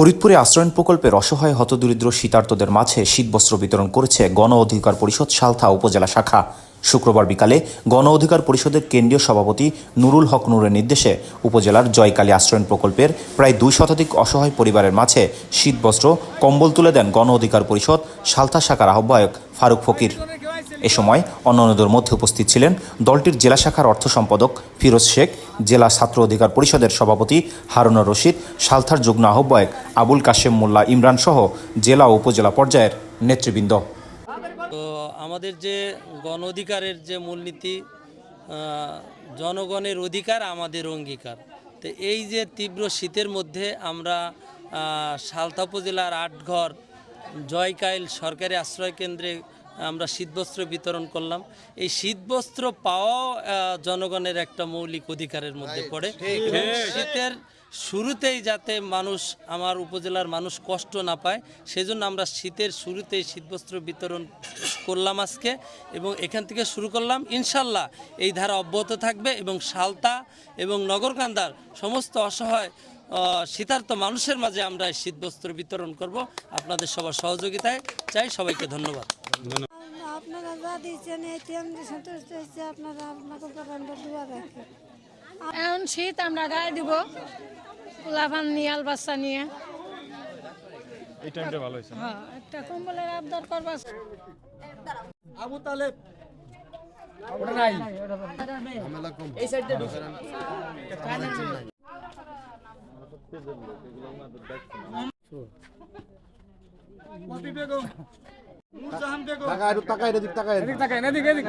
ফরিদপুরে আশ্রয়ণ প্রকল্পের অসহায় হতদরিদ্র শীতার্তদের মাঝে শীতবস্ত্র বিতরণ করেছে গণ অধিকার পরিষদ সালথা উপজেলা শাখা। শুক্রবার বিকালে গণ অধিকার পরিষদের কেন্দ্রীয় সভাপতি নুরুল হক নুরের নির্দেশে উপজেলার জয়কালী আশ্রয়ণ প্রকল্পের প্রায় দুই শতাধিক অসহায় পরিবারের মাঝে শীতবস্ত্র, কম্বল তুলে দেন গণ অধিকার পরিষদ সালথা শাখার আহ্বায়ক ফারুক ফকির। এ সময় অন্যান্যদের মধ্যে উপস্থিত ছিলেন দলটির জেলা শাখার অর্থ সম্পাদক ফিরোজ শেখ, জেলা ছাত্র অধিকার পরিষদের সভাপতি হারুনুর রশিদ, সালথার যুগ্ম আহ্বায়ক আবুল কাশেম মোল্লা ইমরান সহ জেলা ও উপজেলা পর্যায়ের নেতৃবৃন্দ। তো আমাদের যে গণ অধিকারের যে মূলনীতি জনগণের অধিকার আমাদের অঙ্গীকার। তো এই যে তীব্র শীতের মধ্যে আমরা সালথা উপজেলার আটঘর, জয়কাইল সরকারি আশ্রয় কেন্দ্রে আমরা শীতবস্ত্র বিতরণ করলাম। এই শীতবস্ত্র পাওয়াও আহ, জনগণের একটা মৌলিক অধিকারের মধ্যে পড়ে। শীতের শুরুতেই যাতে মানুষ আমার উপজেলার মানুষ কষ্ট না পায় সেজন্য আমরা শীতের শুরুতেই শীতবস্ত্র বিতরণ করলাম আজকে। এবং এখান থেকে শুরু করলাম ইনশাল্লাহ এই ধারা অব্যাহত থাকবে এবং সালতা এবং নগরকান্দার সমস্ত অসহায় আহ, শীতার্ত মানুষের মাঝে আমরা এই শীতবস্ত্র বিতরণ করব। আপনাদের সবার সহযোগিতায় চাই সবাইকে ধন্যবাদ। আপনারা যা দিচ্ছেন এতে আমি সন্তুষ্ট হয়েছি আপনারা আপনাকে আমরা দোয়া রাখি এখন শীত আমরা গায়ে দিব পোলাপান নিয়ে আল নিয়ে। এই টাইমটা ভালো হয়েছে হ্যাঁ একটা কম্বলের আবদার করবা টাকা একটু টাকা এদিক টাকা এদিক টাকা এদিক এদিক